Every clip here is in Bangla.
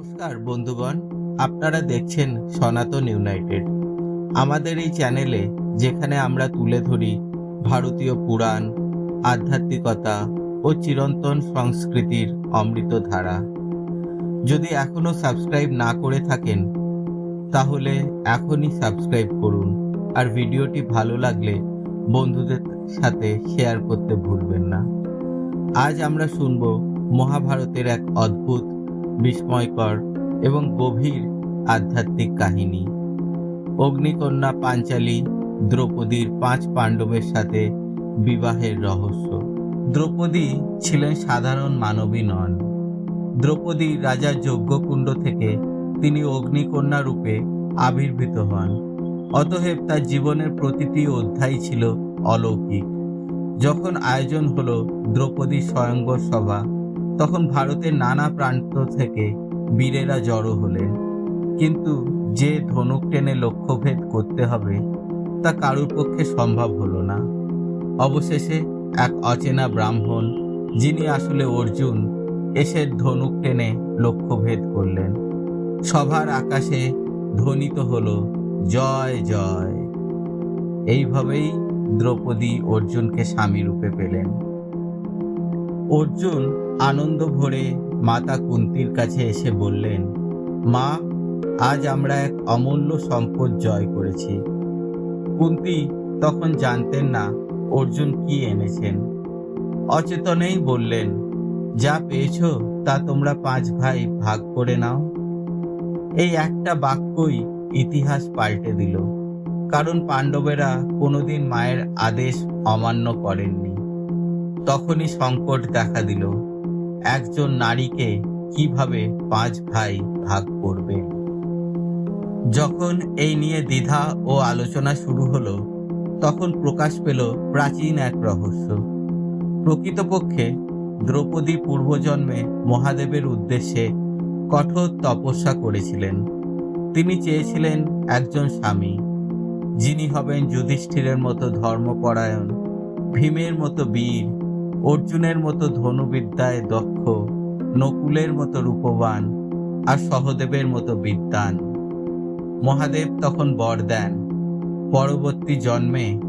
নমস্কার বন্ধুগণ, আপনারা দেখছেন সনাতন ইউনাইটেড। আমাদের এই চ্যানেলে যেখানে আমরা তুলে ধরি ভারতীয় পুরাণ, আধ্যাত্মিকতা ও চিরন্তন সংস্কৃতির অমৃত ধারা। যদি এখনও সাবস্ক্রাইব না করে থাকেন, তাহলে এখনই সাবস্ক্রাইব করুন আর ভিডিওটি ভালো লাগলে বন্ধুদের সাথে শেয়ার করতে ভুলবেন না। আজ আমরা শুনব মহাভারতের এক অদ্ভুত বিস্ময়কর এবং গভীর আধ্যাত্মিক কাহিনী। অগ্নিকন্যা পাঞ্চালী দ্রৌপদীর পাঁচ পাণ্ডবের সাথে বিবাহের রহস্য। দ্রৌপদী ছিলেন সাধারণ মানবী নন। দ্রৌপদী রাজার যজ্ঞকুণ্ড থেকে তিনি অগ্নিকন্যা রূপে আবির্ভূত হন। অতএব তার জীবনের প্রতিটি অধ্যায় ছিল অলৌকিক। যখন আয়োজন হলো দ্রৌপদী স্বয়ংবর সভা তখন ভারতের নানা প্রান্ত থেকে বীরেরা জড়ো হলেন। কিন্তু যে ধনুক টেনে লক্ষ্যভেদ করতে হবে, তা কারুর পক্ষে সম্ভব হলো না। অবশেষে এক অচেনা ব্রাহ্মণ, যিনি আসলে অর্জুন, এসে ধনুক টেনে লক্ষ্যভেদ করলেন। সভার আকাশে ধ্বনিত হল, জয় জয়। এইভাবেই দ্রৌপদী অর্জুনকে স্বামী রূপে পেলেন। অর্জুন আনন্দ ভরে মাতা কুন্তির কাছে এসে বললেন, মা, আজ আমরা এক অমূল্য সম্পদ জয় করেছি। কুন্তি তখন জানতেন না অর্জুন কি এনেছেন। অচেতনেই বললেন, যা পেয়েছ তা তোমরা পাঁচ ভাই ভাগ করে নাও। এই একটা বাক্যই ইতিহাস পাল্টে দিল, কারণ পাণ্ডবেরা কোনোদিন মায়ের আদেশ অমান্য করেননি। তখনই সংকট দেখা দিল। একজন নারীকে কীভাবে পাঁচ ভাই ভাগ করবে? যখন এই নিয়ে দ্বিধা ও আলোচনা শুরু হলো, তখন প্রকাশ পেল প্রাচীন এক রহস্য। প্রকৃতপক্ষে, দ্রৌপদী পূর্বজন্মে মহাদেবের উদ্দেশ্যে কঠোর তপস্যা করেছিলেন। তিনি চেয়েছিলেন একজন স্বামী, যিনি হবেন যুধিষ্ঠিরের মতো ধর্মপরায়ণ, ভীমের মতো বীর অর্জুনের মতো ধনুবিদ্যায় দক্ষ, নকুলের মতো রূপবান আর সহদেবের মতো বিদ্যান। মহাদেব তখন বর দেন, পরবর্তী জন্মে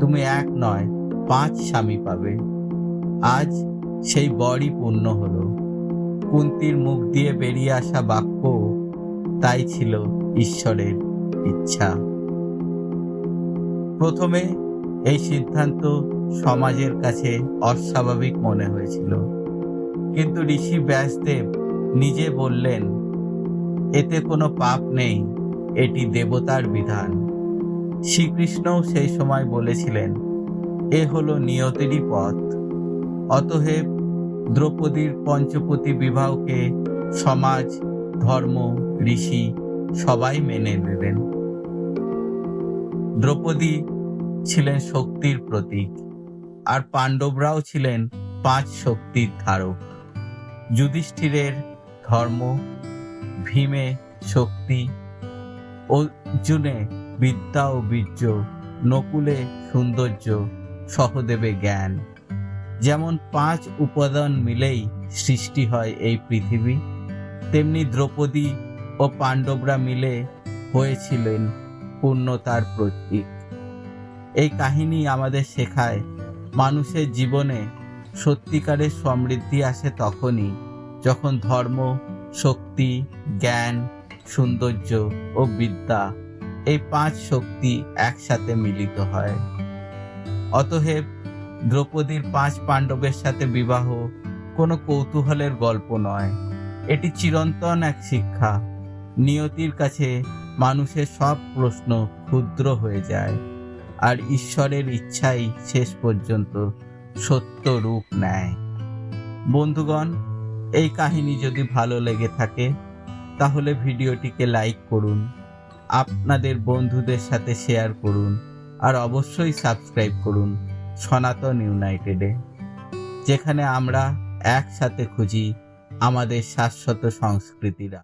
তুমি এক নয়, পাঁচ স্বামী পাবে। আজ সেই বরই পূর্ণ হলো। কুন্তির মুখ দিয়ে বেরিয়ে আসা বাক্য, তাই ছিল ঈশ্বরের ইচ্ছা। প্রথমে এই সিদ্ধান্ত সমাজের কাছে অস্বাভাবিক মনে হয়েছিল। কিন্তু ঋষি ব্যাসদেব নিজে বললেন, এতে কোনো পাপ নেই, এটি দেবতার বিধান। শ্রীকৃষ্ণও সেই সময় বলেছিলেন, এ হলো নিয়তেরই পথ। অতএব দ্রৌপদীর পঞ্চপতি বিবাহকে সমাজ, ধর্ম, ঋষি সবাই মেনে নিলেন দ্রৌপদী ছিলেন শক্তির প্রতীক। আর পাণ্ডবরাও ছিলেন পাঁচ শক্তির ধারক। যুধিষ্ঠিরের ধর্ম, ভীমে শক্তি, অর্জুনে বিদ্যা ও বীর্য, নকুলে সৌন্দর্য, সহদেবে জ্ঞান। যেমন পাঁচ উপাদান মিলেই সৃষ্টি হয় এই পৃথিবী, তেমনি দ্রৌপদী ও পাণ্ডবরা মিলে হয়েছিলেন পূর্ণতার প্রতীক। এই কাহিনী আমাদের শেখায় মানুষের জীবনে সত্যিকারের সমৃদ্ধি আসে তখনই যখন ধর্ম, শক্তি, জ্ঞান, সৌন্দর্য ও বিদ্যা এই পাঁচ শক্তি একসাথে মিলিত হয়। অতএব দ্রৌপদীর পাঁচ পাণ্ডবের সাথে বিবাহ কোনো কৌতূহলের গল্প নয়। এটি চিরন্তন এক শিক্ষা। নিয়তির কাছে মানুষের সব প্রশ্ন ক্ষুদ্র হয়ে যায়। আর ঈশ্বরের ইচ্ছাই শেষ পর্যন্ত সত্য রূপ নেয়। বন্ধুগণ, এই কাহিনী যদি ভালো লেগে থাকে, তাহলে ভিডিওটিকে লাইক করুন, আপনাদের বন্ধুদের সাথে শেয়ার করুন, আর অবশ্যই সাবস্ক্রাইব করুন সনাতন ইউনাইটেডে, যেখানে আমরা একসাথে খুঁজি আমাদের শাশ্বত সংস্কৃতিরা।